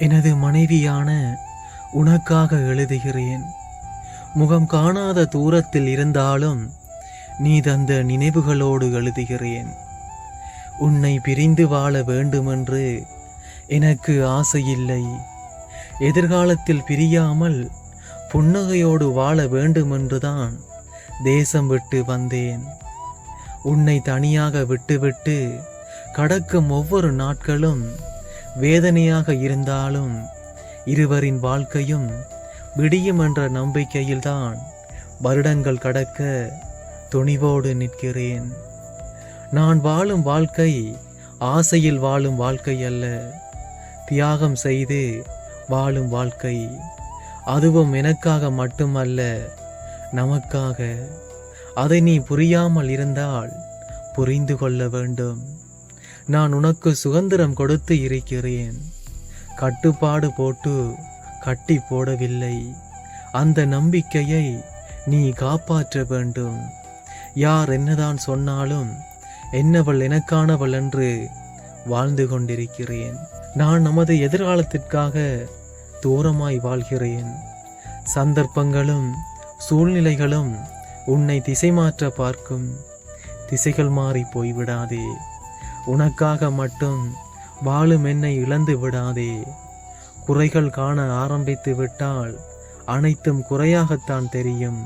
எனது மனைவியான உனக்காக எழுதுகிறேன். முகம் காணாத தூரத்தில் இருந்தாலும் நீ தந்த நினைவுகளோடு எழுதுகிறேன். உன்னை பிரிந்து வாழ வேண்டுமென்று எனக்கு ஆசையில்லை. எதிர்காலத்தில் பிரியாமல் புன்னகையோடு வாழ வேண்டுமென்றுதான் தேசம் விட்டு வந்தேன். உன்னை தனியாக விட்டுவிட்டு கடக்கும் ஒவ்வொரு நாட்களும் வேதனையாக இருந்தாலும் இருவரின் வாழ்க்கையும் விடியும் என்ற நம்பிக்கையில்தான் வருடங்கள் கடக்க துணிவோடு நிற்கிறேன். நான் வாழும் வாழ்க்கை ஆசையில் வாழும் வாழ்க்கை அல்ல. தியாகம் செய்து வாழும் வாழ்க்கை அதுவும் எனக்காக மட்டுமல்ல நமக்காக. அதை நீ புரியாமல் இருந்தால் புரிந்து கொள்ள வேண்டும். நான் உனக்கு சுதந்திரம் கொடுத்து இருக்கிறேன். கட்டுப்பாடு போட்டு கட்டி போடவில்லை. அந்த நம்பிக்கையை நீ காப்பாற்ற வேண்டும். யார் என்னதான் சொன்னாலும் என்னவள் எனக்கானவள் என்று வாழ்ந்து கொண்டிருக்கிறேன். நான் நமது எதிர்காலத்திற்காக தூரமாய் வாழ்கிறேன். சந்தர்ப்பங்களும் சூழ்நிலைகளும் உன்னை திசை மாற்ற பார்க்கும். திசைகள் மாறி போய்விடாதே. உனக்காக மட்டும் வாழும் என்னை இழந்து விடாதே. குறைகள் காண ஆரம்பித்து விட்டால் அனைத்தும் குறையாகத்தான் தெரியும்.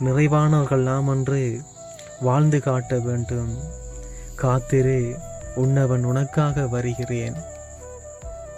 நிறைவானவர்கள் நாம் என்று வாழ்ந்து காட்ட வேண்டும். காத்திரு உன்னவன் உனக்காக வருகிறேன்.